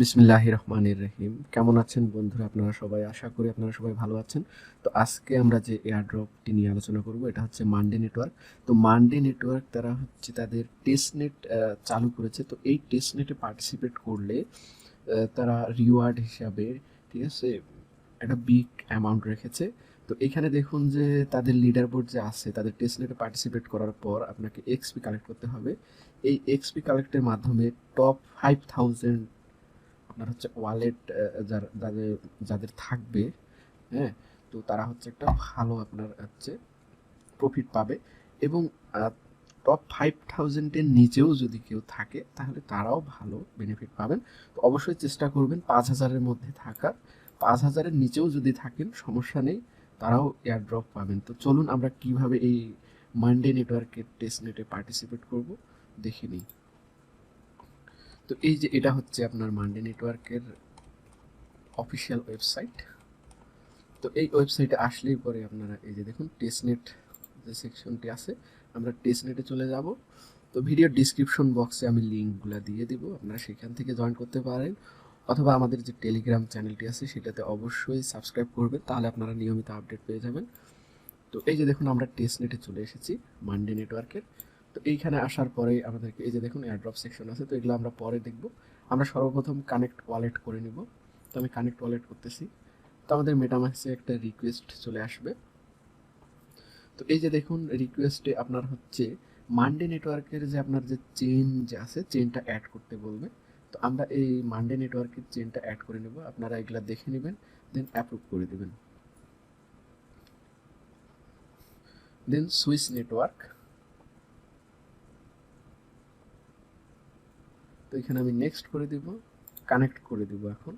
বিসমিল্লাহ রহমানির রহিম। কেমন আছেন বন্ধুরা? আপনারা সবাই আশা করি আপনারা সবাই ভালো আছেন। তো আজকে আমরা যে এয়ারড্রপটি নিয়ে আলোচনা করব, এটা হচ্ছে মান্ডে নেটওয়ার্ক তো মান্ডে নেটওয়ার্ক তারা হচ্ছে তাদের টেস্টনেট চালু করেছে। তো এই টেস্টনেটে পার্টিসিপেট করলে তারা রিওয়ার্ড হিসাবে, ঠিক আছে, একটা বিগ অ্যামাউন্ট রেখেছে। তো এখানে দেখুন যে তাদের লিডার বোর্ড যে আছে, তাদের টেস্টনেটে পার্টিসিপেট করার পর আপনাকে এক্সপি কালেক্ট করতে হবে। এই এক্সপি কালেক্টের মাধ্যমে টপ ফাইভ থাউজেন্ড আপনার হচ্ছে ওয়ালেট যাদের যাদের থাকবে হ্যাঁ তো তারা হচ্ছে একটা ভালো আপনার হচ্ছে প্রফিট পাবে এবং টপ ফাইভ থাউজেন্ডের নিচেও যদি কেউ থাকে, তাহলে তারাও ভালো বেনিফিট পাবেন। তো অবশ্যই চেষ্টা করবেন পাঁচ হাজারের মধ্যে থাকার। পাঁচ হাজারের নিচেও যদি থাকেন, সমস্যা নেই, তারাও এয়ারড্রপ পাবেন। তো চলুন আমরা কীভাবে এই মানডে নেটওয়ার্কের টেস্ট নেটে পার্টিসিপেট করব, দেখে নিই। তো এই যে এটা হচ্ছে আপনার মান্ডে নেটওয়ার্কের অফিসিয়াল ওয়েবসাইট তো এই ওয়েবসাইটে আসলেই পরে আপনারা এই যে দেখুন টেস্টনেট যে সেকশনটি আছে, আমরা টেস্টনেটে চলে যাব। তো ভিডিও ডিসক্রিপশন বক্সে আমি লিঙ্কগুলো দিয়ে দিব, আপনারা সেখান থেকে জয়েন করতে পারেন। অথবা আমাদের যে টেলিগ্রাম চ্যানেলটি আছে, সেটাতে অবশ্যই সাবস্ক্রাইব করবেন, তাহলে আপনারা নিয়মিত আপডেট পেয়ে যাবেন। তো এই যে দেখুন, আমরা টেস্টনেটে চলে এসেছি মান্ডে নেটওয়ার্কের তো এইখানে আসার পরেই আমাদেরকে এই যে দেখুন এয়ারড্রপ সেকশন আছে, তো এগুলো আমরা পরে দেখব। আমরা সর্বপ্রথম কানেক্ট ওয়ালেট করে নিব। তো আমি কানেক্ট ওয়ালেট করতেছি। তো আমাদের মেটামাক্সে একটা রিকোয়েস্ট চলে আসবে। তো এই যে দেখুন রিকোয়েস্টে আপনার হচ্ছে মান্ডে নেটওয়ার্কের যে আপনার যে চেন যে আছে চেনটা অ্যাড করতে বলবে। তো আমরা এই মান্ডে নেটওয়ার্কের চেনটা অ্যাড করে নেব। আপনারা এগুলো দেখে নেবেন দেন অ্যাপ্রুভ করে দেবেন। দেন সুইস নেটওয়ার্ক তো এখানে আমি নেক্সট করে দিব কানেক্ট করে দিব এখন।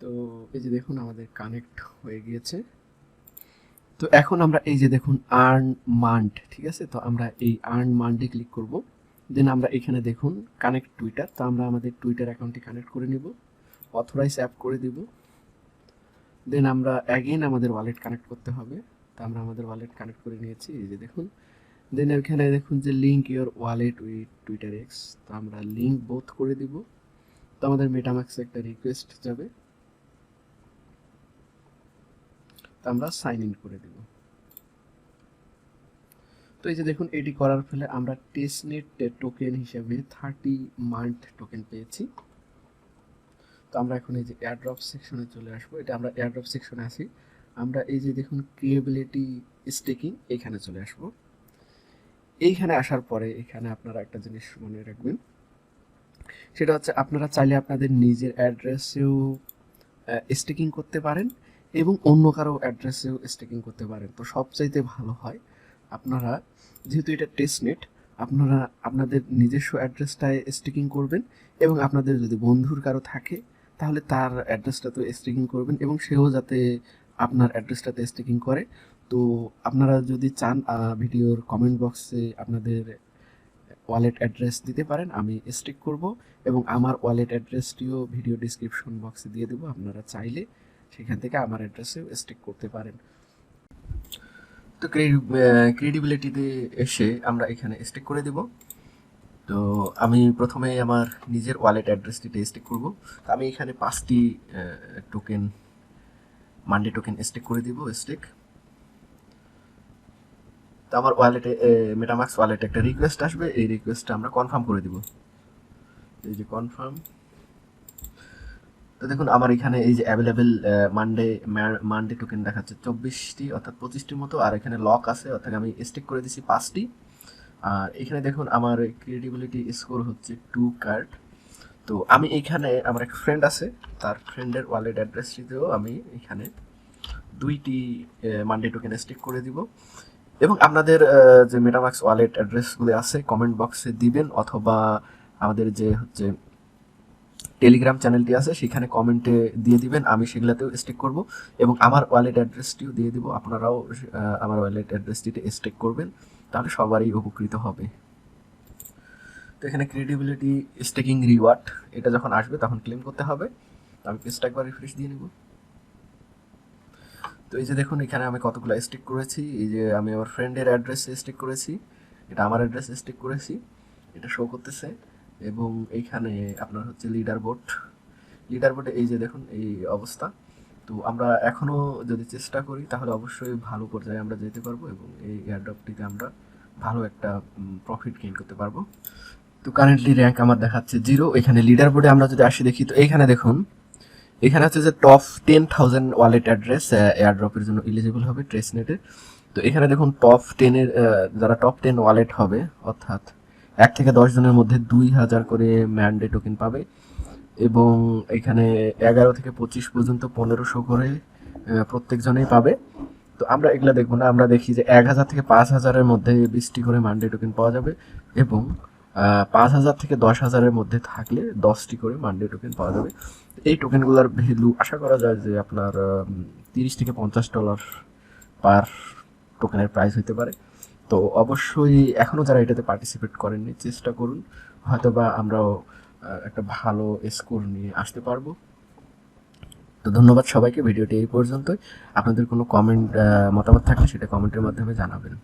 তো এই যে দেখুন আমাদের কানেক্ট হয়ে গিয়েছে। তো এখন আমরা এই যে দেখুন আর্ন মান্ড ঠিক আছে? তো আমরা এই আর্ন মান্ডে ক্লিক করব। দেন আমরা এখানে দেখুন কানেক্ট টুইটার তো আমরা আমাদের টুইটার অ্যাকাউন্টটি কানেক্ট করে নিব। অথরাইজ অ্যাপ করে দিব। দেন আমরা অ্যাগেন আমাদের ওয়ালেট কানেক্ট করতে হবে। তো আমরা আমাদের ওয়ালেট কানেক্ট করে নিয়েছি, এই যে দেখুন। দেন এখানে দেখুন যে link your wallet with Twitter X তো আমরা লিঙ্ক বোথ করে দিব। তো আমাদের মেটামাক্সে একটা রিকোয়েস্ট যাবে। তো আমরা সাইন ইন করে দিব। তো এই যে দেখুন, এটি করার ফলে আমরা টেস্টনেট টোকেন হিসেবে থার্টি মান্থ টোকেন পেয়েছি। তো আমরা এখন এই যে এয়ারড্রপ সেকশনে চলে আসব। এটা আমরা এয়ারড্রপ সেকশনে আসি আমরা এই যে দেখুন ক্রিয়েবিলিটি স্টেকিং এখানে চলে আসব। এইখানে আসার পরে এখানে আপনারা একটা জিনিস মনে রাখবেন। সেটা হচ্ছে আপনারা চাইলে আপনাদের নিজের অ্যাড্রেসেও স্টেকিং করতে পারেন এবং অন্য কারও অ্যাড্রেসেও স্টেকিং করতে পারেন। তো সবচাইতে ভালো হয় আপনারা, যেহেতু এটা টেস্টনেট আপনারা আপনাদের নিজস্ব অ্যাড্রেসটায় স্টেকিং করবেন এবং আপনাদের যদি বন্ধুর কারও থাকে, তাহলে তার অ্যাড্রেসটাতে স্টেকিং করবেন এবং সেও যাতে আপনার অ্যাড্রেসটাতে স্টেকিং করে। তো আপনারা যদি চান ভিডিওর কমেন্ট বক্সে আপনাদের ওয়ালেট অ্যাড্রেস দিতে পারেন, আমি স্টিক করব এবং আমার ওয়ালেট অ্যাড্রেসটিও ভিডিও ডিসক্রিপশন বক্সে দিয়ে দেবো, আপনারা চাইলে সেখান থেকে আমার অ্যাড্রেসেও স্টিক করতে পারেন। তো ক্রেডিবিলিটিতে এসে আমরা এখানে স্টিক করে দেব। তো আমি প্রথমে আমার নিজের ওয়ালেট অ্যাড্রেসটিতে স্টিক করব। তো আমি এখানে পাঁচটি টোকেন মান্ডে টোকেন স্টিক করে দিব স্টিক তো আমার ওয়ালেটে মেটামাক্স ওয়ালেটে একটা রিকোয়েস্ট আসবে, এই রিকোয়েস্টটা আমরা কনফার্ম করে দিব। এই যে কনফার্ম তো দেখুন, আমার এখানে এই যে অ্যাভেলেবেল মানডে মানডে টোকেন দেখাচ্ছে চব্বিশটি, অর্থাৎ পঁচিশটির মতো, আর এখানে লক আছে, অর্থাৎ আমি স্টিক করে দিছি পাঁচটি। আর এখানে দেখুন, আমার ক্রিয়েটিবিলিটি স্কোর হচ্ছে টু কার্ড তো আমি এখানে, আমার এক ফ্রেন্ড আছে, তার ফ্রেন্ডের ওয়ালেট অ্যাড্রেসটিতেও আমি এখানে দুইটি মানডে টোকেন স্টিক করে দিব। এবং আপনাদের যে মেটামাক্স ওয়ালেট অ্যাড্রেসগুলো আছে কমেন্ট বক্সে দিবেন, অথবা আমাদের যে হচ্ছে টেলিগ্রাম চ্যানেলটি আছে, সেখানে কমেন্টে দিয়ে দিবেন, আমি সেগুলোতেও স্টেক করব। এবং আমার ওয়ালেট অ্যাড্রেসটিও দিয়ে দিব, আপনারাও আমার ওয়ালেট অ্যাড্রেসটিতে স্টেক করবেন, তাহলে সবারই উপকৃত হবে। তো এখানে ক্রিয়েটিবিলিটি স্টেকিং রিওয়ার্ড এটা যখন আসবে, তখন ক্লেম করতে হবে। আমি পেজটা একবার রিফ্রেশ দিয়ে নেব। তো এই যে দেখুন, এখানে আমি কতগুলো স্টিক করেছি। এই যে আমি আমার ফ্রেন্ডের অ্যাড্রেস স্টিক করেছি। এটা আমার অ্যাড্রেসে স্টিক করেছি। এটা শো করতেছে। এবং এইখানে আপনার হচ্ছে লিডার বোর্ড লিডার বোর্ডে এই যে দেখুন, এই অবস্থা। তো আমরা এখনও যদি চেষ্টা করি, তাহলে অবশ্যই ভালো পর্যায়ে আমরা যেতে পারব এবং এই এয়ারড্রপটিতে আমরা ভালো একটা প্রফিট গেইন করতে পারব। তো কারেন্টলি র্যাঙ্ক আমার দেখাচ্ছে জিরো এখানে লিডার বোর্ডে আমরা যদি আসি দেখি, তো এইখানে দেখুন এখানে হচ্ছে যে top ten thousand wallet address এয়ারড্রপের জন্য এলিজিবল হবে ট্রেসনেটে তো এখানে দেখুন টপ টেনের যারা টপ টেন ওয়ালেট হবে, অর্থাৎ এক থেকে দশ জনের মধ্যে দুই হাজার করে ম্যান্ডে টোকেন পাবে। এবং এখানে এগারো থেকে পঁচিশ পর্যন্ত পনেরোশো করে প্রত্যেকজনেই পাবে। তো আমরা এগুলো দেখব না, আমরা দেখি যে এক হাজার থেকে পাঁচ হাজারের মধ্যে বিশটি করে মান্ডে টোকেন পাওয়া যাবে। এবং পাঁচ হাজার থেকে দশ হাজারের মধ্যে থাকলে দশটি করে মান্ডে টোকেন পাওয়া যাবে। এই টোকেনগুলোর ভ্যালু আশা করা যায় যে আপনার তিরিশ থেকে পঞ্চাশ ডলার পার টোকেনের প্রাইস হতে পারে। তো অবশ্যই এখনও যারা এটাতে পার্টিসিপেট করেননি, চেষ্টা করুন। হয়তোবা আমরাও একটা ভালো স্কোর নিয়ে আসতে পারব। তো ধন্যবাদ সবাইকে, ভিডিওটি এই পর্যন্তই। আপনাদের কোনো কমেন্ট মতামত থাকলে সেটা কমেন্টের মাধ্যমে জানাবেন।